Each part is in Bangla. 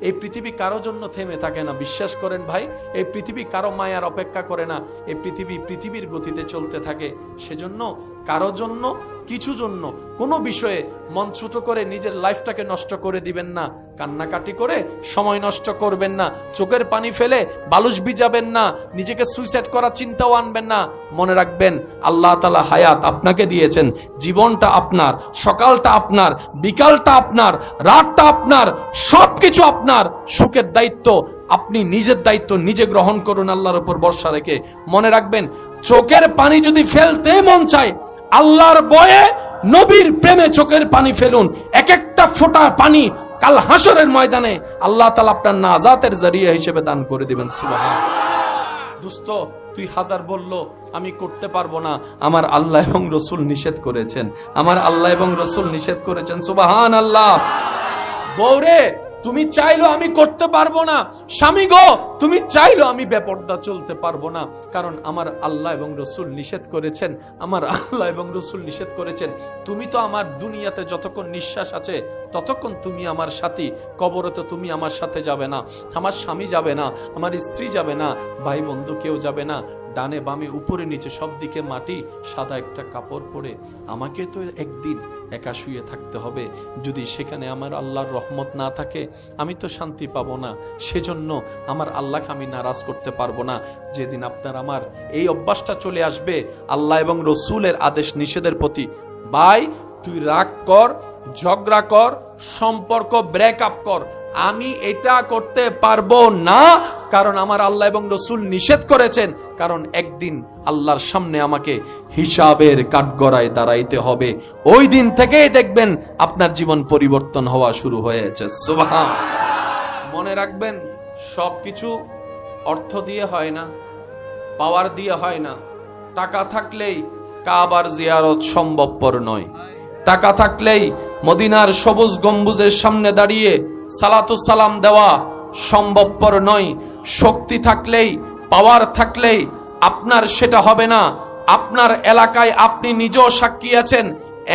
এই পৃথিবী কারও জন্য থেমে থাকে না। বিশ্বাস করেন ভাই, এই পৃথিবী কারও মায়ার অপেক্ষা করে না। এই পৃথিবী পৃথিবীর গতিতে চলতে থাকে। সেজন্য, কারও জন্য, কিছু জন্য কোনো বিষয়ে মন ছোট করে নিজের লাইফটাকে নষ্ট করে দিবেন না, কান্নাকাটি করে সময় নষ্ট করবেন না, চোখের পানি ফেলে বালুস বিজাবেন না, নিজেকে সুইসাইড করার চিন্তাও আনবেন না, মনে রাখবেন আল্লাহ তালা হায়াত আপনাকে দিয়েছেন, জীবনটা আপনার, সকালটা আপনার, বিকালটা আপনার, রাতটা আপনার, সবকিছু আপনার, সুখের দায়িত্ব আপনি নিজের দায়িত্ব নিজে গ্রহণ করুন আল্লাহর উপর ভরসা রেখে, মনে রাখবেন, চোখের পানি যদি ফেলতে মন চায়, আল্লাহর বয়ে নবীর প্রেমে চোখের পানি ফেলুন। এক একটা ফোটা পানি কাল হাসরের ময়দানে আল্লাহ তালা আপনার নাজাতের জরিয়া হিসেবে দান করে দিবেন সুবাহ দুস্থ তুই হাজার বলল, আমি করতে পারব না। আমার আল্লাহ এবং রসুল নিষেধ করেছেন। আমার আল্লাহ এবং রসুল নিষেধ করেছেন সুবাহান আল্লাহ বৌরে তুমি চাইলো আমি করতে পারব না। স্বামী গো, তুমি চাইলো আমি বেপর্দা চলতে পারব না। কারণ আমার আল্লাহ এবং রসুল নিষেধ করেছেন। আমার আল্লাহ এবং রসুল নিষেধ করেছেন। তুমি তো আমার দুনিয়াতে যতক্ষণ নিঃশ্বাস আছে, ততক্ষণ তুমি আমার সাথী। কবরে তো তুমি আমার সাথে যাবে না। আমার স্বামী যাবে না। আমার স্ত্রী যাবে না। ভাই বন্ধু কেউ যাবে না। ডানে বামে উপরে নিচে সব দিকে মাটি, সাদা একটা কাপড় পরে আমাকে তো একদিন একা শুয়ে থাকতে হবে। যদি সেখানে আমার আল্লাহর রহমত না থাকে, আমি তো শান্তি পাবো না। সেজন্য আমার আল্লাহকে আমি নারাজ করতে পারব না। যেদিন আপনার আমার এই অভ্যাসটা চলে আসবে, আল্লাহ এবং রসুলের আদেশ নিষেধের প্রতি। বাই তুই রাগ কর, ঝগড়া কর, সম্পর্ক ব্রেক আপ কর। আমি এটা করতে পারব না, কারণ আমার আল্লাহ এবং রসুল নিষেধ করেছেন, কারণ একদিন আল্লাহর সামনে আমাকে হিসাবের কাঠগড়ায় দাঁড়াইতে হবে। ওই দিন থেকেই দেখবেন আপনার জীবন পরিবর্তন হওয়া শুরু হয়েছে। মনে রাখবেন সব কিছু অর্থ দিয়ে হয় না, পাওয়ার দিয়ে হয় না। টাকা থাকলেই কাবার জিয়ারত সম্ভবপর নয়। টাকা থাকলেই মদিনার সবুজ গম্বুজের সামনে দাঁড়িয়ে সালাম দেওয়া সম্ভবপর নয়। শক্তি থাকলেই পাওয়ার থাকলেই আপনার সেটা হবে না। আপনার এলাকায় আপনি নিজেও সাক্ষী আছেন।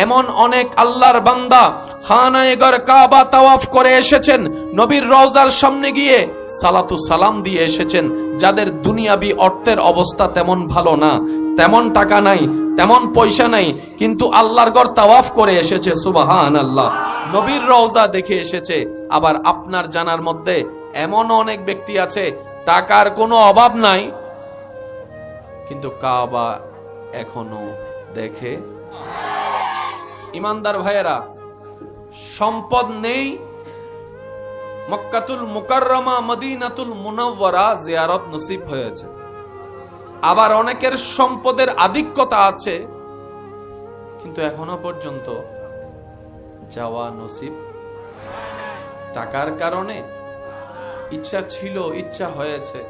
এমন অনেক আল্লাহর বান্দা খানায়গর কাবা তাওয়াফ করে এসেছেন। নবীর রওজার সামনে গিয়ে সালাতু সালাম দিয়ে এসেছেন। যাদের দুনিয়াবি অর্থের অবস্থা তেমন ভালো না। তেমন টাকা নাই, তেমন পয়সা নাই, কিন্তু আল্লাহর ঘর তাওয়াফ করে এসেছে সুবাহান আল্লাহ নবীর রওজা দেখে এসেছে। আবার আপনার জানার মধ্যে এমন অনেক ব্যক্তি আছে, টাকার কোনো অভাব নাই। কিন্তু কাবা এখনও দেখে। ইমানদার ভাইয়েরা, সম্পদ নেই। মক্কাতুল মুকাররমা, মদিনাতুল মুনাওয়ারা জিয়ারত নসিব হয়েছে। আবার অনেকের সম্পদের আধিক্যতা আছে। কিন্তু এখনও পর্যন্ত যাওয়া নসিব। টাকার কারণে ইচ্ছা ছিল, ইচ্ছা হয়েছে।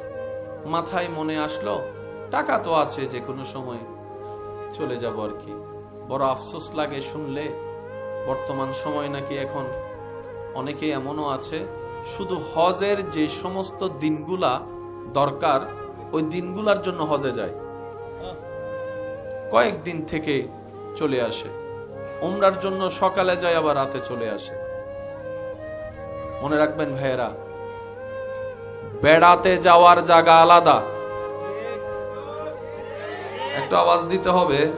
মাথায় মনে আসলো, টাকা তো আছে যে কোনো সময়। চলে যাব আর কি। বড় আফসোস লাগে শুনলে। বর্তমান সময় নাকি এখন অনেকে এমনও আছে, শুধু হজের যে সমস্ত দিনগুলা দরকার, ওই দিনগুলার জন্য হজে যায়। কয়েকদিন থেকে চলে আসে। উমরার জন্য সকালে যায় আবার রাতে চলে আসে। মনে রাখবেন ভাইয়েরা, বেড়াতে যাওয়ার জায়গা আলাদা। একটু আওয়াজ দিতে হবে।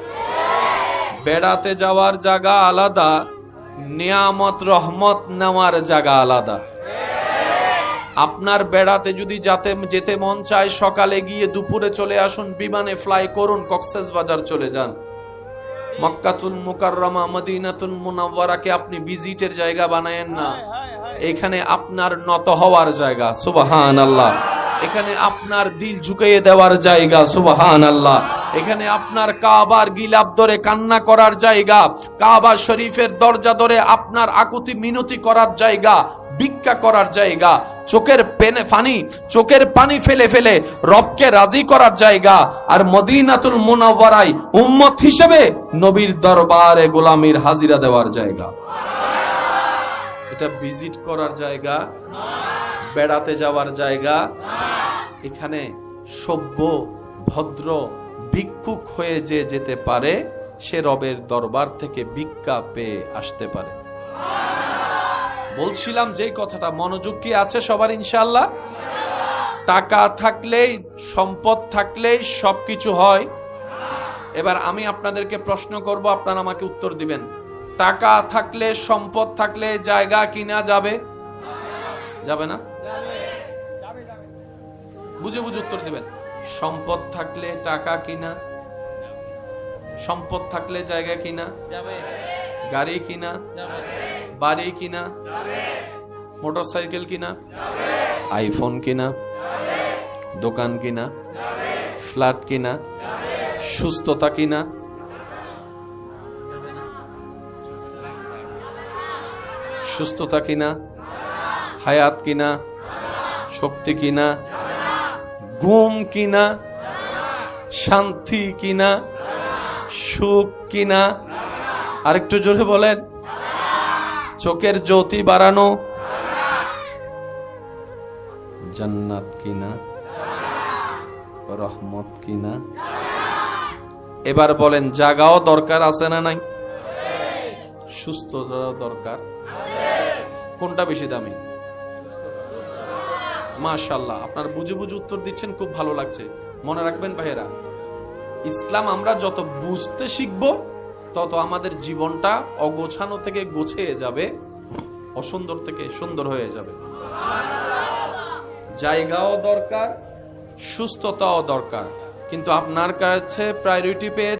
বেড়াতে যাওয়ার জায়গা আলাদা, নিয়ামত, রহমত নেওয়ার জায়গা আলাদা। আপনার বেড়াতে যদি যাতে, যেতে মন চায়, সকালে গিয়ে দুপুরে চলে আসুন, বিমানে ফ্লাই করুন, কক্সেস বাজার চলে যান। মক্কাতুল মুকাররমা মদিনাতুল মুনাওয়ারাকে আপনি ভিজিটের জায়গা বানায়েন না। এখানে আপনার নত হওয়ার জায়গা সুবাহান আল্লাহ এখানে আপনার দিল ঝুঁকিয়ে দেওয়ার জায়গা সুবাহান আল্লাহ এখানে আপনার কাবার গিলাপ ধরে কান্না করার জায়গা, কাবা শরীফের দরজা ধরে আপনার আকুতি মিনতি করার জায়গা, ভিক্ষা করার জায়গা, চোখের পেনে ফানি, চোখের পানি ফেলে ফেলে রবকে রাজি করার জায়গা আর মদিনাতুল মুনাওয়ারাই উম্মত হিসেবে নবীর দরবারে গোলামির হাজিরা দেওয়ার জায়গা। এটা ভিজিট করার জায়গা, বেড়াতে যাওয়ার জায়গা, এখানে সভ্য, ভদ্র ভিক্ষুক হয়ে যে যেতে পারে, সে রবের দরবার থেকে ভিক্ষা পেয়ে আসতে পারে। বলছিলাম যেই কথাটা, মনোযোগ কি আছে সবার ইনশাল্লাহ টাকা থাকলেই, সম্পদ থাকলেই সবকিছু হয়। এবার আমি আপনাদেরকে প্রশ্ন করব, আপনারা আমাকে উত্তর দিবেন। টাকা থাকলে, সম্পদ থাকলে জায়গা কিনা যাবে? যাবে না? বুঝে বুঝে উত্তর দিবেন। সম্পদ থাকলে টাকা কিনা? সম্পদ থাকলে জায়গা কিনা? গাড়ি কিনা? বাড়ি কিনা? মোটরসাইকেল কিনা? আইফোন কিনা? দোকান কিনা? ফ্ল্যাট কিনা? সুস্থতা কিনা? সুস্থতা কিনা? হায়াত কিনা? শক্তি কিনা? ঘুম কিনা, শান্তি কিনা, সুখ কিনা, আরেকটু জোরে বলেন, চোখের জ্যোতি বাড়ানো, জান্নাত কিনা, রহমত কিনা। এবার বলেন, জাগাও দরকার আছে না নাই? সুস্থতাও দরকার। কোনটা বেশি দামি? মাশাল্লাহ আপনার বুঝে বুঝে উত্তর দিচ্ছেন, খুব ভালো লাগছে। মনে রাখবেন ভাইয়েরা, ইসলাম আমরা যত বুঝতে শিখব, তত আমাদের জীবনটা অগোছানো থেকে গোছিয়ে যাবে, অসুন্দর থেকে সুন্দর হয়ে যাবে। জায়গাও দরকার, সুস্থতাও দরকার, কিন্তু আপনার কাছে প্রায়োরিটি পেয়ে